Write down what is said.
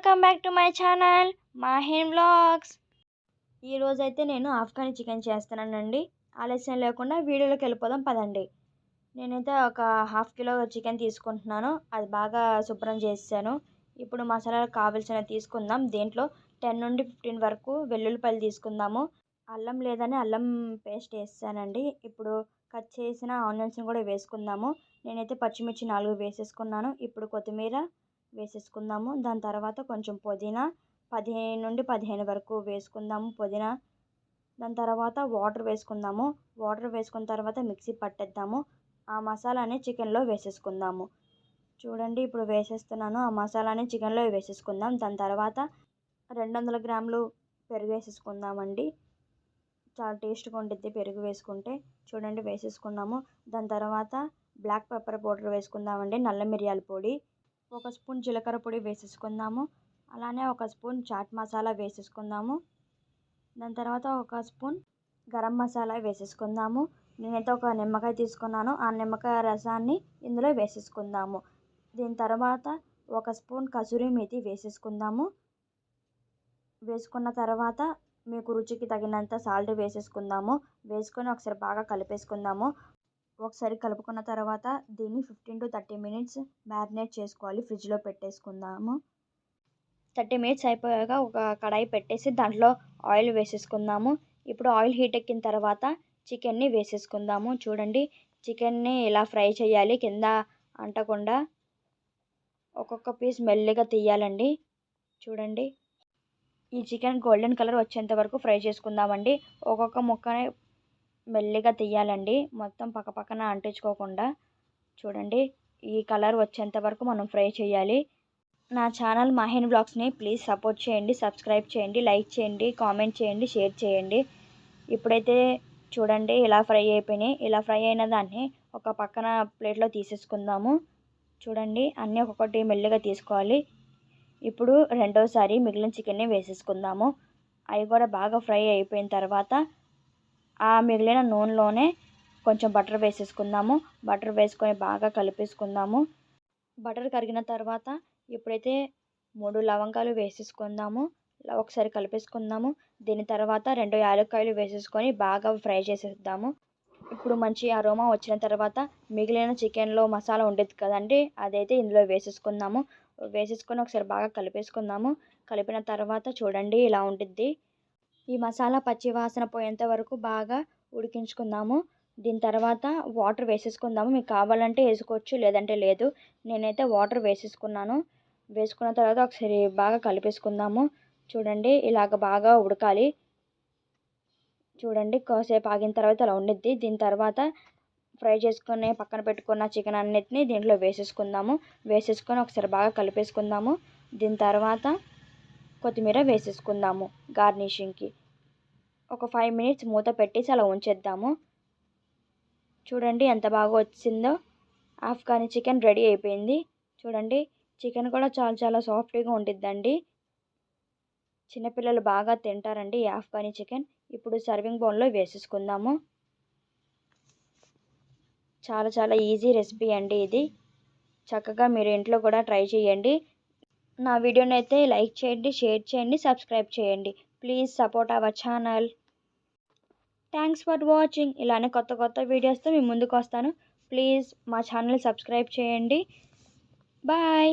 Welcome back to my channel Mahin vlogs ఈరోజైతే నేను Afghani chicken చేస్తున్నానండి. ఆలస్యం లేకుండా వీడియోలోకి వెళ్ళిపోదాం పదండి. నేనైతే ఒక హాఫ్ కిలో చికెన్ తీసుకుంటున్నాను. అది బాగా శుభ్రం చేసాను ఇప్పుడు మసాలాలకు కావాల్సినవి తీసుకుందాం. దీంట్లో టెన్ నుండి ఫిఫ్టీన్ వరకు వెల్లుల్లిపాయలు తీసుకుందాము. అల్లం లేదని అల్లం పేస్ట్ వేసానండి ఇప్పుడు కట్ చేసిన ఆనియన్స్ని కూడా వేసుకుందాము. నేనైతే పచ్చిమిర్చి నాలుగు వేసేసుకున్నాను. ఇప్పుడు కొత్తిమీర వేసేసుకుందాము. దాని తర్వాత కొంచెం పుదీనా పదిహేను నుండి పదిహేను వరకు వేసుకుందాము పుదీనా. దాని తర్వాత వాటర్ వేసుకుందాము. వాటర్ వేసుకున్న తర్వాత మిక్సీ పట్టేద్దాము. ఆ మసాలాని చికెన్లో వేసేసుకుందాము. చూడండి ఇప్పుడు వేసేస్తున్నాను. ఆ మసాలాని చికెన్లో వేసేసుకుందాం. దాని తర్వాత రెండు వందల గ్రాములు పెరుగు వేసేసుకుందామండి. చాలా టేస్ట్గా ఉంటుంది పెరుగు వేసుకుంటే. చూడండి వేసేసుకున్నాము. దాని తర్వాత బ్లాక్ పెప్పర్ పౌడర్ వేసుకుందామండి. నల్ల మిరియాల పొడి. ఒక స్పూన్ జీలకర్ర పొడి వేసేసుకుందాము. అలానే ఒక స్పూన్ చాట్ మసాలా వేసేసుకుందాము. దాని తర్వాత ఒక స్పూన్ గరం మసాలా వేసేసుకుందాము. నేనైతే ఒక నిమ్మకాయ తీసుకున్నాను. ఆ నిమ్మకాయ రసాన్ని ఇందులో వేసేసుకుందాము. దీని తర్వాత ఒక స్పూన్ కసూరి మేతి వేసేసుకుందాము. వేసుకున్న తర్వాత మీకు రుచికి తగినంత సాల్ట్ వేసేసుకుందాము. వేసుకొని ఒకసారి బాగా కలిపేసుకుందాము. ఒకసారి కలుపుకున్న తర్వాత దీన్ని fifteen to thirty minutes marinate చేసుకోవాలి. ఫ్రిడ్జ్లో పెట్టేసుకుందాము. థర్టీ మినిట్స్ అయిపోయాక ఒక కడాయి పెట్టేసి దాంట్లో ఆయిల్ వేసేసుకుందాము. ఇప్పుడు ఆయిల్ హీట్ ఎక్కిన తర్వాత చికెన్ని వేసేసుకుందాము. చూడండి చికెన్ని ఇలా ఫ్రై చేయాలి. కింద అంటకుండా ఒక్కొక్క పీస్ మెల్లిగా తీయాలండి. చూడండి ఈ చికెన్ గోల్డెన్ కలర్ వచ్చేంత వరకు ఫ్రై చేసుకుందామండి. ఒక్కొక్క ముక్క మెల్లిగా తీయాలండి. మొత్తం పక్కపక్కన అంటించుకోకుండా చూడండి ఈ కలర్ వచ్చేంత వరకు మనం ఫ్రై చేయాలి. నా ఛానల్ మహిన్ బ్లాగ్స్ని ప్లీజ్ సపోర్ట్ చేయండి సబ్స్క్రైబ్ చేయండి లైక్ చేయండి కామెంట్ చేయండి షేర్ చేయండి. ఇప్పుడైతే చూడండి ఇలా ఫ్రై అయిపోయినాయి. ఇలా ఫ్రై అయిన దాన్ని ఒక పక్కన ప్లేట్లో తీసేసుకుందాము. చూడండి అన్నీ ఒక్కొక్కటి మెల్లిగా తీసుకోవాలి. ఇప్పుడు రెండోసారి మిగిలిన చికెన్ని వేసేసుకుందాము. అవి కూడా బాగా ఫ్రై అయిపోయిన తర్వాత ఆ మిగిలిన నూనెలోనే కొంచెం బటర్ వేసేసుకుందాము. బటర్ వేసుకొని బాగా కలిపేసుకుందాము. బటర్ కరిగిన తర్వాత ఇప్పుడైతే మూడు లవంగాలు వేసేసుకుందాము ఒకసారి కలిపేసుకుందాము. దీని తర్వాత రెండు యాలక్కాయలు వేసేసుకొని బాగా ఫ్రై చేసేద్దాము. ఇప్పుడు మంచి అరోమా వచ్చిన తర్వాత మిగిలిన చికెన్లో మసాలా ఉండేది కదండి అదైతే ఇందులో వేసేసుకుందాము. వేసేసుకొని ఒకసారి బాగా కలిపేసుకుందాము. కలిపిన తర్వాత చూడండి ఇలా ఉంటుంది ఈ మసాలా పచ్చివాసన పోయేంతవరకు పోయేంత వరకు బాగా ఉడికించుకుందాము. దీని తర్వాత వాటర్ వేసేసుకుందాము. మీకు కావాలంటే వేసుకోవచ్చు లేదంటే లేదు. నేనైతే వాటర్ వేసేసుకున్నాను. వేసుకున్న తర్వాత ఒకసారి బాగా కలిపేసుకుందాము. చూడండి ఇలాగ బాగా ఉడకాలి. చూడండి కాసేపు ఆగిన తర్వాత అలా ఉండిద్ది. దీని తర్వాత ఫ్రై చేసుకుని పక్కన పెట్టుకున్న చికెన్ అన్నిటిని దీంట్లో వేసేసుకుందాము. వేసేసుకొని ఒకసారి బాగా కలిపేసుకుందాము. దీని తర్వాత కొత్తిమీర వేసేసుకుందాము గార్నిషింగ్కి. ఒక ఫైవ్ మినిట్స్ మూత పెట్టేసి అలా ఉంచేద్దాము. చూడండి ఎంత బాగా వచ్చిందో. ఆఫ్ఘనీ చికెన్ రెడీ అయిపోయింది. చూడండి చికెన్ కూడా చాలా చాలా సాఫ్ట్గా ఉండిద్దండి. చిన్నపిల్లలు బాగా తింటారండి ఈ ఆఫ్ఘనీ చికెన్ ఇప్పుడు సర్వింగ్ బౌల్లో వేసేసుకుందాము. చాలా చాలా ఈజీ రెసిపీ అండి ఇది. చక్కగా మీరు ఇంట్లో కూడా ట్రై చేయండి. నా వీడియోని అయితే లైక్ చేయండి షేర్ చేయండి సబ్స్క్రైబ్ చేయండి. Please support our channel. Thanks for watching ఇలానే కొత్త కొత్త వీడియోస్తో మీ ముందుకు వస్తాను. ప్లీజ్ మా ఛానల్ సబ్స్క్రైబ్ చేయండి. బాయ్